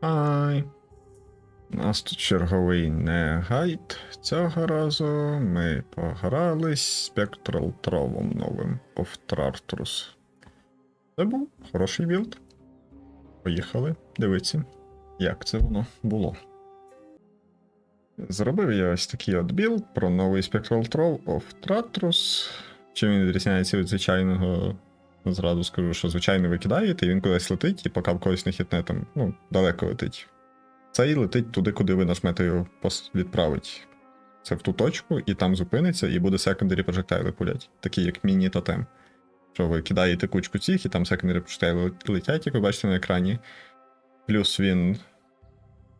Ай. У нас тут черговий не гайд. Цього разу ми погрались Spectral Тровом новим Tartarus. Це був хороший білд. Поїхали дивитися, як це воно було. Зробив я ось такий от білд про новий Spectral Trove of. Чим він відрізняється від звичайного Зразу скажу, що звичайно ви кидаєте, і він кудись летить, і поки в когось не хитне там, ну, далеко летить. Цей летить туди, куди ви нажмете його відправить. Це в ту точку, і там зупиниться, і буде секондарі прожектайли пулять, такі як міні-тотем. Що ви кидаєте кучку цих, і там секондарі прожектайли летять, як ви бачите на екрані. Плюс він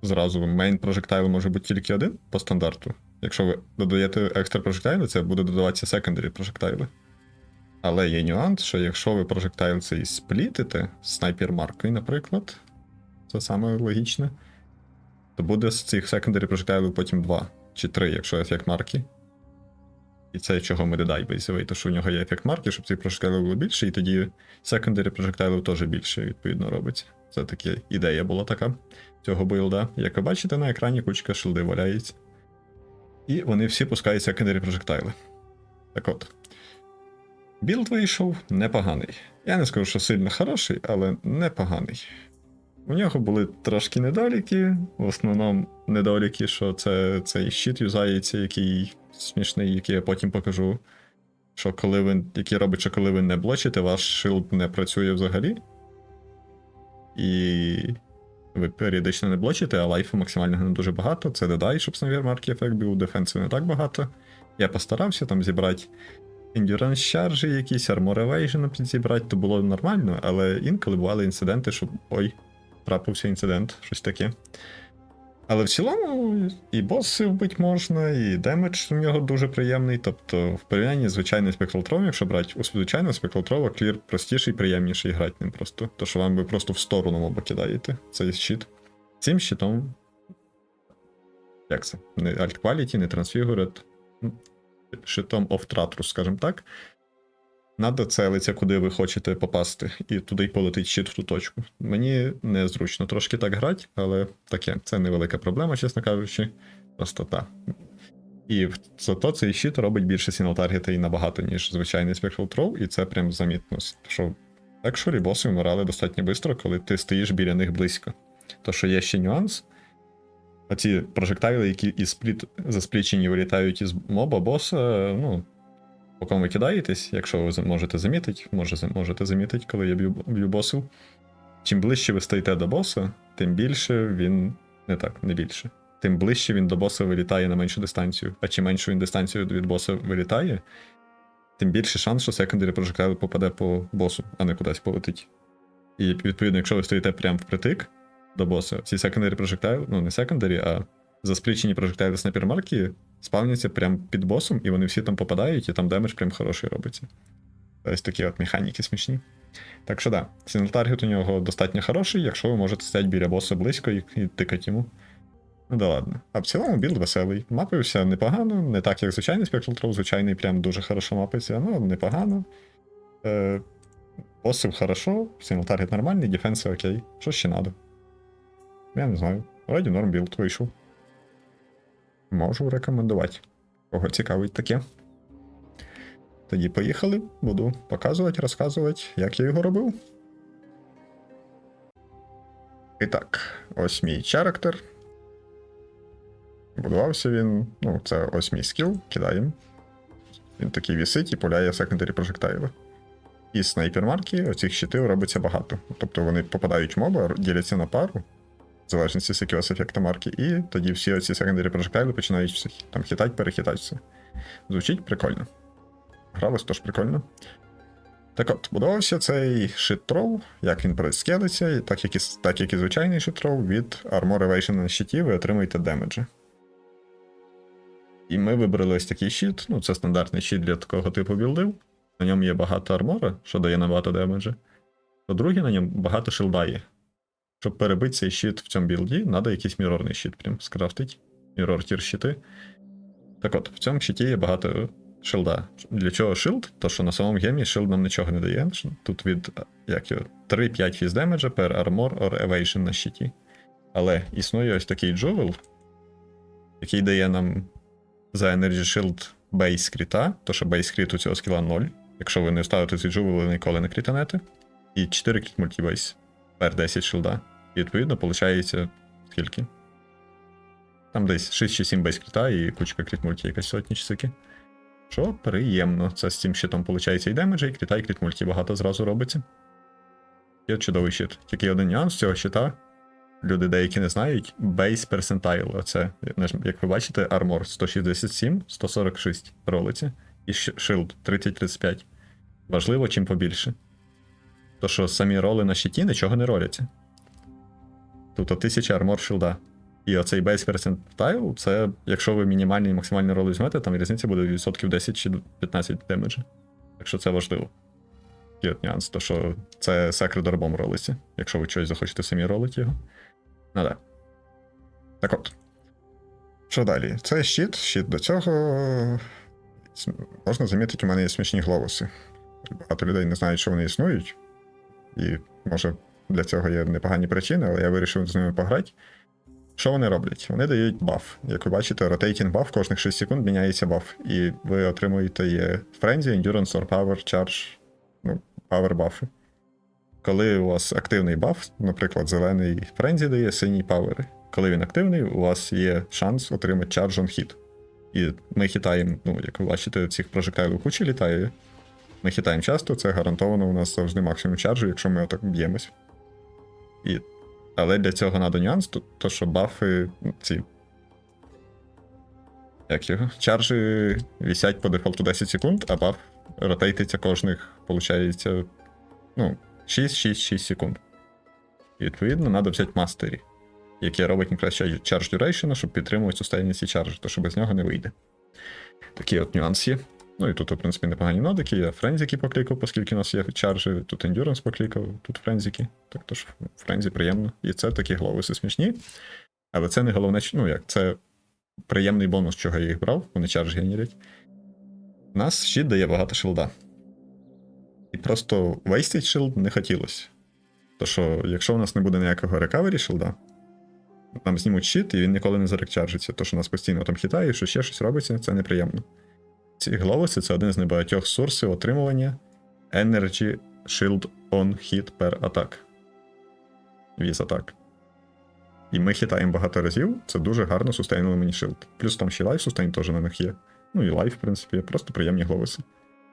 зразу мейн прожектайл може бути тільки один по стандарту. Якщо ви додаєте екстра прожектайли, це буде додаватися секондарі прожектайли. Але є нюанс, що якщо ви прожектайл цей сплітите снайпер маркою, наприклад, це саме логічне, то буде з цих секондарі прожектайлів потім 2 чи 3, якщо ефект марки. І це чого ми додай бейсовий, то що у нього є ефект марки, щоб цих прожектайлів було більше, і тоді секондарі прожектайлів теж більше, відповідно, робиться. Це така ідея була така цього билда. Як ви бачите, на екрані кучка шилди валяється. І вони всі пускають секондарі прожектайли. Так от. Білд вийшов непоганий. Я не скажу, що сильно хороший, але непоганий. У нього були трошки недоліки. В основному недоліки, що це цей щит юзається, який смішний, який я потім покажу. Що коли ви, який робить, що коли ви не блочите, ваш шилд не працює взагалі. І ви періодично не блочите, а лайфу максимального не дуже багато. Це додай, щоб снайвер марки ефект був, дефенсу не так багато. Я постарався там зібрати Endurance Charge якісь, Armor Evasion підзібрати, то було нормально, але інколи бували інциденти, що ой, трапився інцидент, щось таке. Але в цілому і боси вбити можна, і демедж у нього дуже приємний. Тобто, в порівнянні з звичайним спектралтром, якщо брати у звичайного спектралтрова, клір простіший, приємніший грати ним просто. То що вам ви просто в сторону моба кидаєте цей щит. Цим щитом. Як це? Не Alt Quality, не Transfigured щитом Tratrus, скажімо так. Надо целиться, куди ви хочете попасти, і туди полетить щит в ту точку. Мені незручно трошки так грати, але таке, це невелика проблема, чесно кажучи. Простота. І зато цей щит робить більше сінал таргета і набагато, ніж звичайний Spectral Throw, і це прям замітно. Що екшорі боси вмирали достатньо швидко, коли ти стоїш біля них близько. То що є ще нюанс. Оці прожектайли, які із спліт засплічені вилітають із моба боса, ну, по кому ви кидаєтесь, якщо ви можете замітити, може, можете замітити, коли я б'ю, б'ю босів. Чим ближче ви стоїте до боса, тим більше він. Не так, не більше. Тим ближче він до боса вилітає на меншу дистанцію. А чим меншу він дистанцію від боса вилітає, тим більше шанс, що секондарі прожектайл попаде по босу, а не кудись полетить. І відповідно, якщо ви стоїте прямо впритик до боса, ці секондарі прожектайл, ну не секондарі, а засплічені прожектайли снайпермарки спавняться прямо під босом, і вони всі там попадають, і там демедж прям хороший робиться. Ось такі от механіки смішні. Так що да, сінл таргет у нього достатньо хороший, якщо ви можете стояти біля боса близько і, і тикати йому. Ну да ладно. А в цілому білд веселий. Мапився непогано, не так, як звичайний Troll, звичайний прям дуже хорошо мапиться, ну непогано. Е, Босив хорошо, сінл таргет нормальний, дефенси окей. Що ще надо? Я не знаю. Вроді норм білд вийшов. Можу рекомендувати. Кого цікавить таке. Тоді поїхали, буду показувати, розказувати, як я його робив. І так, ось мій character. Будувався він. Ну, це ось мій скіл, кидаємо. Він такий вісить і пуляє секондарі прожектайли. І снайпер марки оцих щитів робиться багато. Тобто вони попадають в моба, діляться на пару, залежності з якогось ефекту марки, і тоді всі оці секондарі прожектайли починають там хитати, перехитати все. Звучить прикольно. Гралось теж прикольно. Так от, будувався цей шит-трол, як він прискелиться, і так як і, так як і звичайний шит-трол, від Armor Evasion на щиті ви отримуєте демеджі. І ми вибрали ось такий щит. Ну, це стандартний щит для такого типу білдив. На ньому є багато армора, що дає набагато демеджа. По-друге, на ньому багато шилда є. Щоб перебити цей щит в цьому білді, треба якийсь мірорний щит прям скрафтити. Мірор тір щити. Так от, в цьому щиті є багато шилда. Для чого шилд? То що на самому гемі шилд нам нічого не дає. Тут від як його, 3-5 фіз демеджа per armor or evasion на щиті. Але існує ось такий джувел, який дає нам за Energy Shield бейс кріта, то що бейс кріт у цього скіла 0. Якщо ви не ставите цей джувел, ви ніколи не крітанете. І 4 кріт мультібейс per 10 шилда. І відповідно, виходить скільки? Там десь 6 чи 7 бейс кріта і кучка кріт мульті, якась сотні чи скільки. Що приємно. Це з цим щитом виходить і демеджа, і кріта, і кріт мульті багато зразу робиться. Є чудовий щит. Тільки один нюанс цього щита. Люди деякі не знають. Base percentile. Оце, як ви бачите, армор 167, 146 ролиці. І shield 30-35. Важливо, чим побільше. То що самі роли на щиті нічого не роляться. Тут 1000 армор шилда. І оцей base percentile, це якщо ви мінімальний і максимальний рол візьмете, там різниця буде відсотків 10 чи 15 демеджа. Так що це важливо. Такий от нюанс, то що це секрет дорбом ролиться, якщо ви щось захочете самі ролити його. Ну да. Так от. Що далі? Це щит, щит до цього. Можна замітити, у мене є смішні глобуси. Багато людей не знають, що вони існують. І може для цього є непогані причини, але я вирішив з ними пограти. Що вони роблять? Вони дають баф. Як ви бачите, rotating buff кожних 6 секунд міняється баф. І ви отримуєте Frenzy, Endurance or Power, Charge, ну, Power бафи. Коли у вас активний баф, наприклад, зелений Frenzy дає синій павери. Коли він активний, у вас є шанс отримати Charge on Hit. І ми хитаємо, ну, як ви бачите, цих прожектайлів кучі літає. Ми хитаємо часто, це гарантовано у нас завжди максимум чаржу, якщо ми отак б'ємось. І... Але для цього треба нюанс, то, то що бафи ну, ці. Як його? Чаржі висять по дефолту 10 секунд, а баф ротейтиться кожних, виходить, ну, 6-6-6 секунд. І відповідно, треба взяти мастері, який робить якраз charge duration, щоб підтримувати суставність і чарж, то що без нього не вийде. Такі от нюанс є. Ну і тут, в принципі, непогані нодики, я френзіки поклікав, оскільки у нас є чаржі, тут ендюранс поклікав, тут френзіки. Так тож френзі приємно. І це такі гловиси смішні. Але це не головне, ну як, це приємний бонус, чого я їх брав, вони чарж генерять. У нас щит дає багато шилда. І просто вейстить шилд не хотілося. То що, якщо у нас не буде ніякого рекавері шилда, нам знімуть щит, і він ніколи не зарекчаржиться. То, що нас постійно там хитає, що ще щось робиться, це неприємно. Ці гловиси це один з небагатьох сурсів отримування Energy Shield on Hit per Attack. Віз атак. І ми хитаємо багато разів, це дуже гарно сустейнули мені шилд. Плюс там ще лайф сустейн теж на них є. Ну і лайф, в принципі, просто приємні гловиси.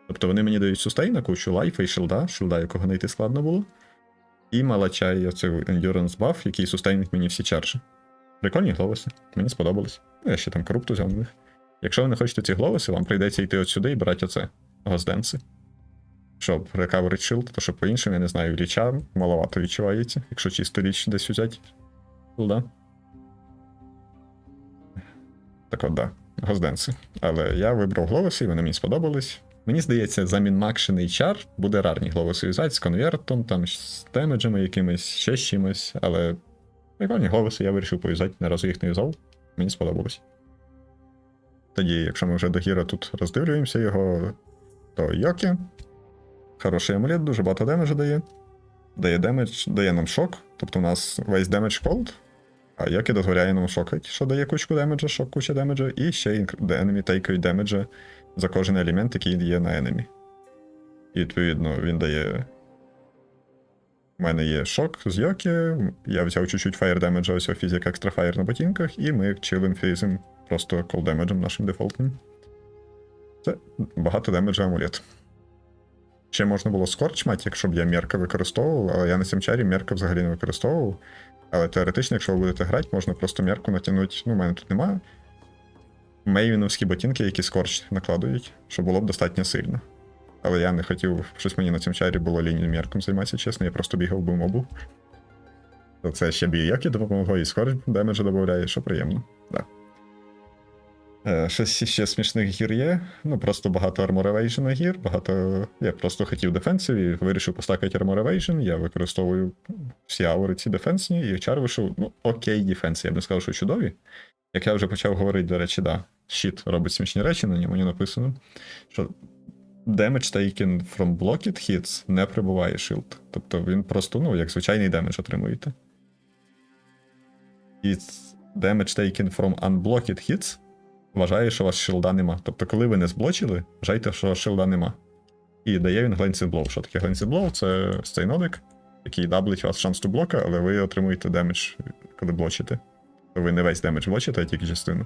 Тобто вони мені дають сустейн на кучу лайфа і шилда, шилда, якого знайти складно було. І малачай оцей Endurance Buff, який сустейнить мені всі чаржі. Прикольні гловиси, мені сподобалось. Ну, я ще там корупту взяв на них. Якщо ви не хочете ці гловиси, вам прийдеться йти от сюди і брати оце Гозденси. Щоб рекаверить shield, то що по іншим, я не знаю, ліча маловато відчувається, якщо чисто ліч десь взяти. Да. Так от, да, Гозденси. Але я вибрав гловиси, і вони мені сподобались. Мені здається, за мінмакшений чар буде рарні гловиси взяти з конвертом, там з демеджами якимись, ще з чимось, але прикольні гловиси я вирішив пов'язати, не разу їх не в'язав. Мені сподобалось. Тоді, якщо ми вже до Гіра тут роздивлюємося його, то Йокі. Хороший амулет, дуже багато демеджа дає. Дає демедж, дає нам шок. Тобто у нас весь демедж колд, а Йокі дозволяє нам шокати, що дає кучку демеджа, шок куча демеджа, і ще enemy тейкають демеджа за кожен елемент, який є на enemy. І відповідно він дає. У мене є шок з Йокі, я взяв чуть-чуть фаєр демеджа, ось фізик екстра фаєр на ботинках, і ми чилим фізим просто колдемеджем нашим дефолтним. Це багато демеджа амулет. Ще можна було скорч мати, якщо б я мерка використовував, але я на сімчарі мерка взагалі не використовував. Але теоретично, якщо ви будете грати, можна просто мерку натягнути. Ну, у мене тут немає. Мейвіновські ботинки, які скорч накладують, що було б достатньо сильно. Але я не хотів, щось мені на цімчарі було лінію мерком займатися, чесно, я просто бігав би мобу. То це ще бійоки допомогло, і скорч демеджа додає, що приємно. Да. Е, Щось ще смішних гір є. Ну, просто багато Armor Evasion гір, багато. Я просто хотів дефенсив і вирішив постакати Armor Evasion. Я використовую всі аури ці дефенсні, і чар вийшов, ну, окей, дефенс. Я б не сказав, що чудові. Як я вже почав говорити, до речі, да, щит робить смішні речі, на ньому написано, що damage taken from blocked hits не прибуває shield. Тобто він просто, ну, як звичайний демедж отримуєте. і damage taken from unblocked hits вважає, що у вас шилда нема. Тобто, коли ви не зблочили, вважайте, що шилда нема. І дає він Glancing Blow. Що таке Glancing Blow? Це цей нодик, який даблить вас шанс to блока, але ви отримуєте демедж, коли блочите. То ви не весь демедж блочите, а тільки частину.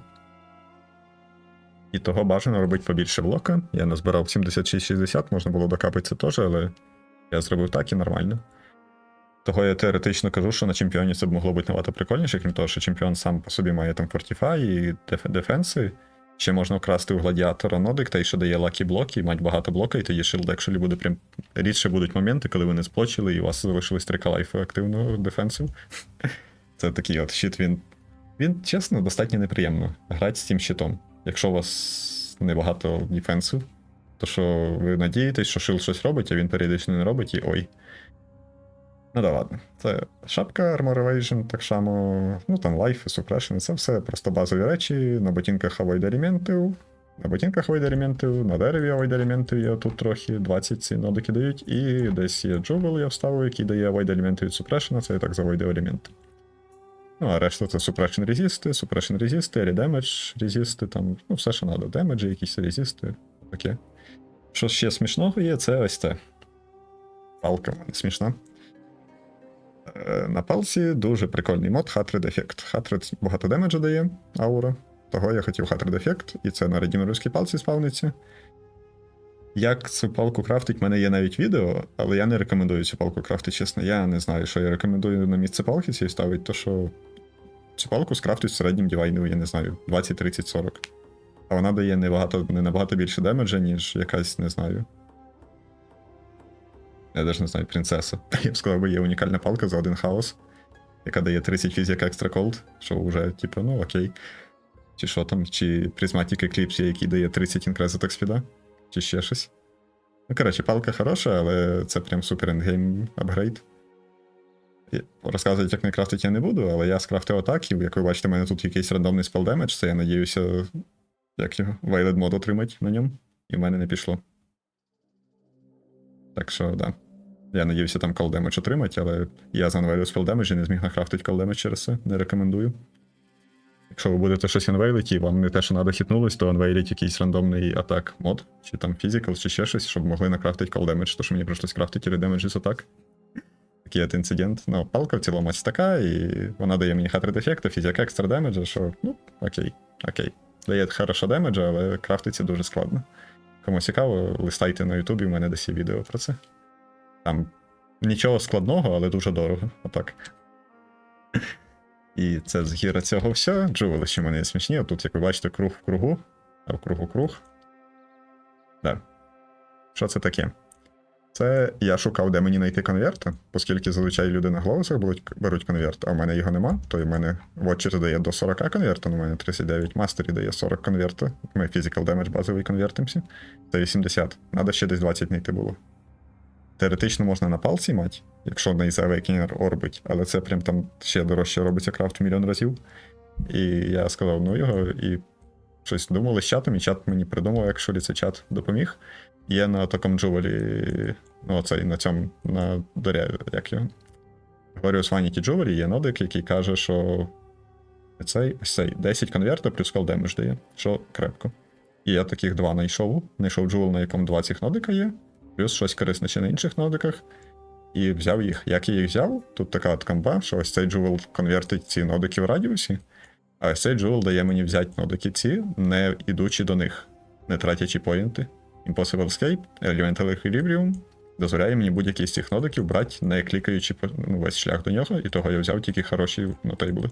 І того бажано робити побільше блока. Я назбирав 76-60, можна було докапати це теж, але я зробив так і нормально. Того я теоретично кажу, що на чемпіоні це б могло бути набагато прикольніше, крім того, що чемпіон сам по собі має там фортіфай і деф- дефенси. Ще можна вкрасти у гладіатора нодик, та й що дає лакі блоки, і мати багато блока, і тоді шилд екшелі буде прям. Рідше будуть моменти, коли ви не сплочили, і у вас залишились три калайфи активного дефенсу. Це такий от щит, він. Він, чесно, достатньо неприємно грати з цим щитом. Якщо у вас небагато дефенсу, то що ви надієтесь, що шилд щось робить, а він періодично не робить, і ой. Ну да ладно. Це шапка Armor Evasion, так само, ну там лайф, suppression, це все просто базові речі. На ботинках avoid елементів, на ботинках avoid елементів, на дереві avoid елементів є тут трохи 20 ці нодики дають, і десь є джугл я вставив, який дає avoid елементи від suppression, це я так завойдив елементи. Ну, а решта це suppression резисти, suppression резисти, redamage резисти, там, ну, все, що треба, демеджі, якісь резисти, таке. Що ще смішного є, це ось це. Палка смішна. Е, На палці дуже прикольний мод Hatred Effect. Hatred багато демеджа дає аура. Того я хотів Hatred Effect, і це на редімерівській палці спавниться. Як цю палку крафтить, в мене є навіть відео, але я не рекомендую цю палку крафтити, чесно. Я не знаю, що я рекомендую на місце палки цієї ставити, то що цю палку скрафтить в середньому дівайну, я не знаю, 20, 30, 40. А вона дає небагато, не набагато більше демеджа, ніж якась, не знаю. Я навіть не знаю, принцеса. Я б сказав, би, є унікальна палка за один хаос, яка дає 30 фізик екстра колд, що вже, типу, ну окей. Чи що там, чи Prismatic Eclipse, який дає 30 інкрез атак спіда, чи ще щось. Ну, коротше, палка хороша, але це прям супер ендгейм апгрейд. Розказувати, як не крафтити я не буду, але я скрафтив атаків. Як ви бачите, у мене тут якийсь рандомний спел демедж, це я надіюся, як його, Veiled мод отримати на ньому, і в мене не пішло. Так що, да. Я надіюся там damage отримати, але я spell damage і не зміг call damage через це. Не рекомендую. Якщо ви будете щось анвейлити, і вам не те, що треба хітнулось, то анвейліть якийсь рандомний атак мод, чи там physical, чи ще щось, щоб могли накрафтити damage, то що мені прийшлось крафтити damage з атак. Такий от інцидент. Ну, палка в цілому ось така, і вона дає мені хатред ефекта, фізик екстра демеджа, що, ну, окей, окей. Дає хорошо демеджа, але крафтиться дуже складно. Кому цікаво, листайте на Ютубі, у мене десь є відео про це. Там нічого складного, але дуже дорого. Отак. І це з гіра цього все. Джувели, що в мене є смішні. Тут, як ви бачите, круг в кругу, а в кругу круг. Да. Що це таке? Це я шукав, де мені знайти конверт, оскільки зазвичай люди на голосах беруть, конверт, а в мене його нема, то в мене Watcher дає до 40 конверта, ну, у мене 39, Mastery дає 40 конверта. Ми Physical Damage базовий конвертимося. Це 80. Надо ще десь 20 знайти було. Теоретично можна на палці мати, якщо на Ise Awakener орбить, але це прям там ще дорожче робиться крафт в мільйон разів. І я сказав, ну його, і щось думали з чатом, і чат мені придумав, якщо це чат допоміг. Є на такому джувелі, ну оцей на цьому, на доря, як його. Glorious Vanity Jewelry є нодик, який каже, що цей, цей 10 конверта плюс call damage дає, що крепко. І я таких два знайшов. Знайшов джувел, на якому два цих нодика є, плюс щось корисне ще на інших нодиках. І взяв їх. Як я їх взяв, тут така от камба, що ось цей джувел конвертить ці нодики в радіусі, а ось цей джувел дає мені взяти нодики ці, не ідучи до них, не тратячи поінти. Impossible Escape, Elemental Equilibrium дозволяє мені будь-який з цих нодиків брати, не клікаючи ну, весь шлях до нього, і того я взяв тільки хороші нотейбли.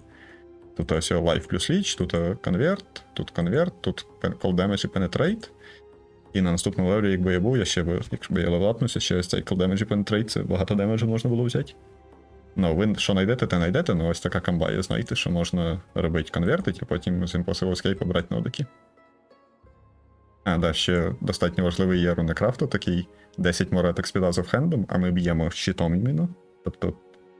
Тут ось Life плюс Leech, тут конверт, тут конверт, тут Call Damage і Penetrate. І на наступному левелі, якби я був, я ще би, якщо я левелапнувся, ще ось цей Call Damage і Penetrate, це багато демеджу можна було взяти. Ну, ви що знайдете, те знайдете, ну ось така камба знаєте, що можна робити конвертить, а потім з Impossible Escape брати нодики. А, да, ще достатньо важливий є рунекрафту, такий 10 мореток з підазов хендом, а ми б'ємо щитом іменно. Тобто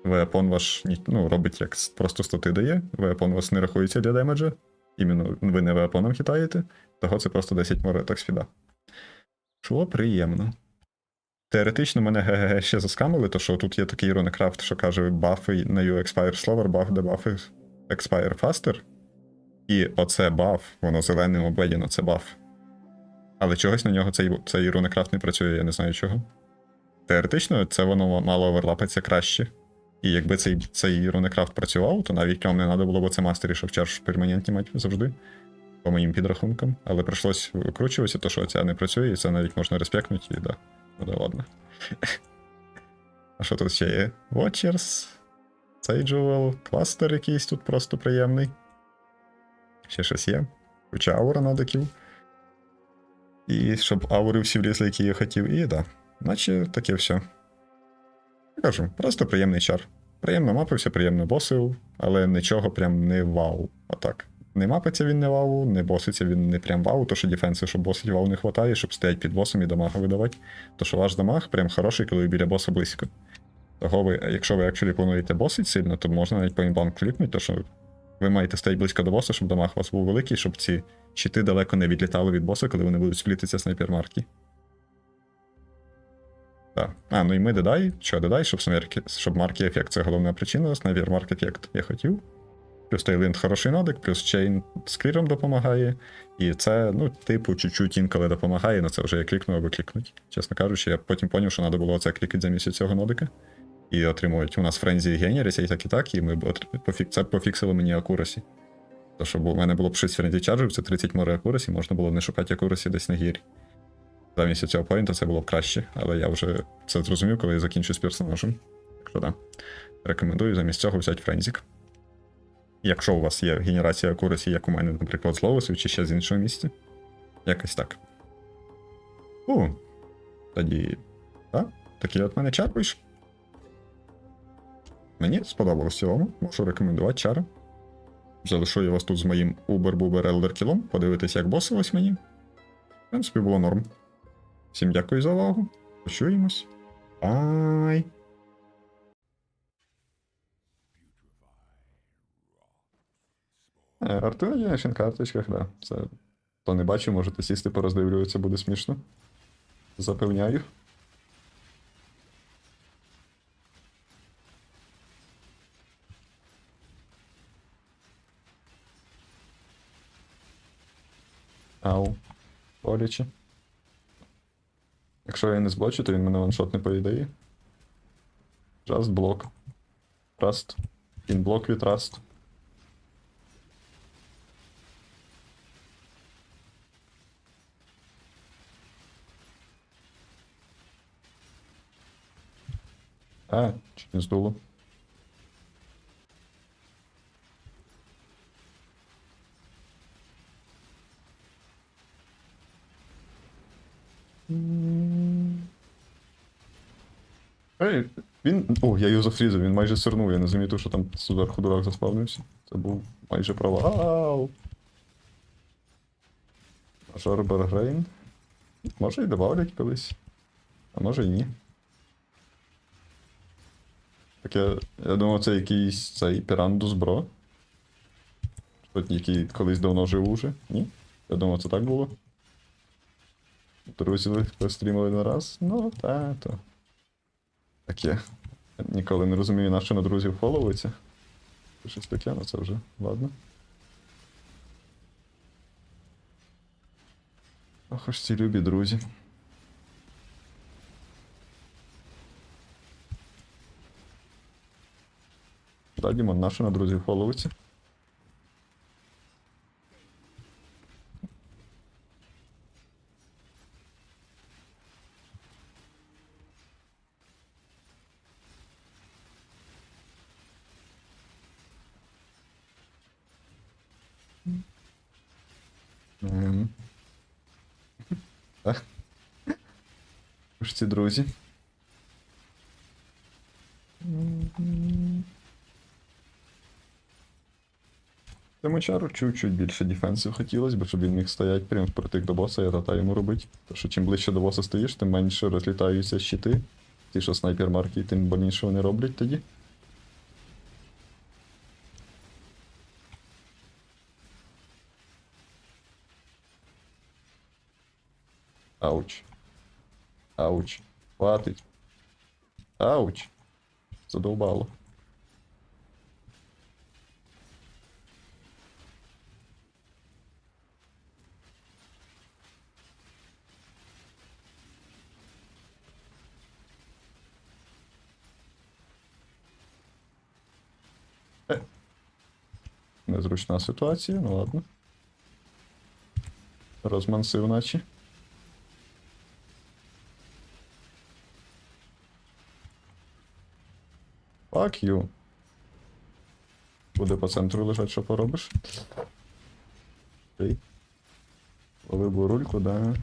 веапон ваш ну, робить як просто стати дає, веапон вас не рахується для демеджа. Іменно ви не веапоном хитаєте, того це просто 10 мореток з піда. Що приємно. Теоретично мене ГГГ ще заскамили, то що тут є такий рунекрафт, що каже бафи на UXpire Slower, баф, де бафи Expire Faster. І оце баф, воно зеленим обведено, це баф. Але чогось на нього цей, цей рунекрафт не працює, я не знаю чого. Теоретично, це воно мало оверлапатися краще. І якби цей, цей рунекрафт працював, то навіть вам не треба було б це мастері шовчар перманентні мати завжди. По моїм підрахункам. Але прийшлось викручуватися, то що ця не працює, і це навіть можна респектнути, і да. Ну да ладно. А що тут ще є? Watchers, Sageoval, кластер якийсь тут просто приємний. Ще щось є. Куча аура нодиків. І щоб аури всі влізли, які я хотів, і да. Наче таке все. Кажу, просто приємний чар. Приємно мапився, приємно босив, але нічого прям не вау. Отак. Не мапиться він не вау, не боситься він не прям вау, то що дефенси, щоб босить вау не хватає, щоб стоять під босом і дамага видавати. То що ваш дамаг прям хороший, коли ви біля боса близько. Того ви, якщо ви actually плануєте босить сильно, то можна навіть по імбам клікнути, то що ви маєте стояти близько до боса, щоб дамаг у вас був великий, щоб ці щити далеко не відлітали від боса, коли вони будуть сплітитися снайпер-марки. Так. А, ну і ми додай. Що додай, щоб, смерки, щоб марки ефект це головна причина, снайпер марк ефект я хотів. Плюс Тейлинд хороший нодик, плюс чейн з кліром допомагає. І це, ну, типу, чуть-чуть інколи допомагає, але це вже я клікну аби клікнуть. Чесно кажучи, я потім поняв, що треба було це клікати замість цього нодика. І отримують у нас френзі і і так і так, і ми б це пофіксили мені акурасі. То, щоб у мене було б 6 френзі чарджів, це 30 море акурасі, можна було не шукати акурасі десь на гірі. Замість цього поінта це було б краще, але я вже це зрозумів, коли я закінчу з персонажем. Так що да. Рекомендую замість цього взяти френзік. Якщо у вас є генерація акурасі, як у мене, наприклад, з Ловесу, чи ще з іншого місця. Якось так. У, тоді. Так, такий от мене вийшов. Мені сподобалось в цілому, можу рекомендувати чари. Залишу я вас тут з моїм Uber-Buber Elder кілом, подивитись, як босилось мені. В принципі, було норм. Всім дякую за увагу. Почуємось. Бай! Е, Артур є на карточках, да. Це хто не бачив, можете сісти пороздивлюватися, буде смішно. Запевняю. Ау. Боляче. Якщо я не зблочу, то він мене ваншотне по ідеї. Just блок. Trust. In block with trust. А, чуть не здуло. О, я його зафрізив, він майже сирнув, я не замітив, що там зверху дурак заспавнився. Це був майже провал. Мажор Бергрейн. Може і добавлять колись. А може і ні. Так я, я думав, це якийсь цей Пірандус Бро. Хтось, який колись давно жив уже. Ні? Я думав, це так було. Друзі пострімили один раз. Ну, та, то. Таке. Ніколи не розумію, на на друзів фоловуються. Щось таке, ну це вже ладно. Ох, ж ці любі друзі. Да, Дімон, на що на друзів фоловиться? Так. Друзі. Цьому чару чуть-чуть більше дефенсів хотілося б, щоб він міг стояти прямо впритик до боса і рата йому робити. Тому що чим ближче до боса стоїш, тим менше розлітаються щити. Ті, що снайпер марки, тим больніше вони роблять тоді. Ауч. Ауч. Хватить. Ауч. Задолбало. Незручна ситуація, ну ладно. Розмансив наче. Fuck you. Буде по центру лежать, що поробиш. Окей. Лови бурульку, да.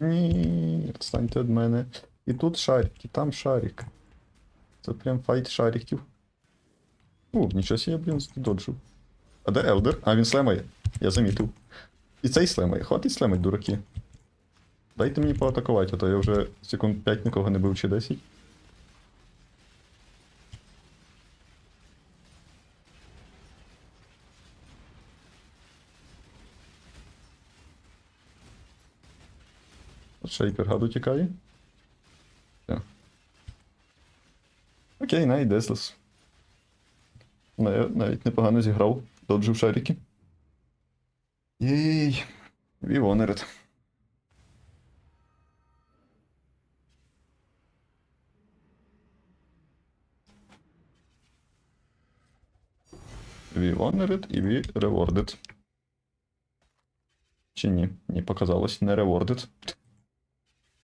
Ні, відстаньте від мене. І тут шарик, і там шарик. Це прям файт шариків. О, нічого себе, блін, доджив. А де Елдер? А, він слемає. Я замітив. І цей слемає. Хватить слемать, дураки. Дайте мені поатакувати, а то я вже секунд 5 нікого не бив чи 10. От Шейкер гаду тікає. Все. Окей, навіть Деслес. Навіть непогано зіграв, доджив шарики. Єй, Вівонерет. Вівонерет і ві рewarded. Чи ні? Ні, показалось, не rewarded.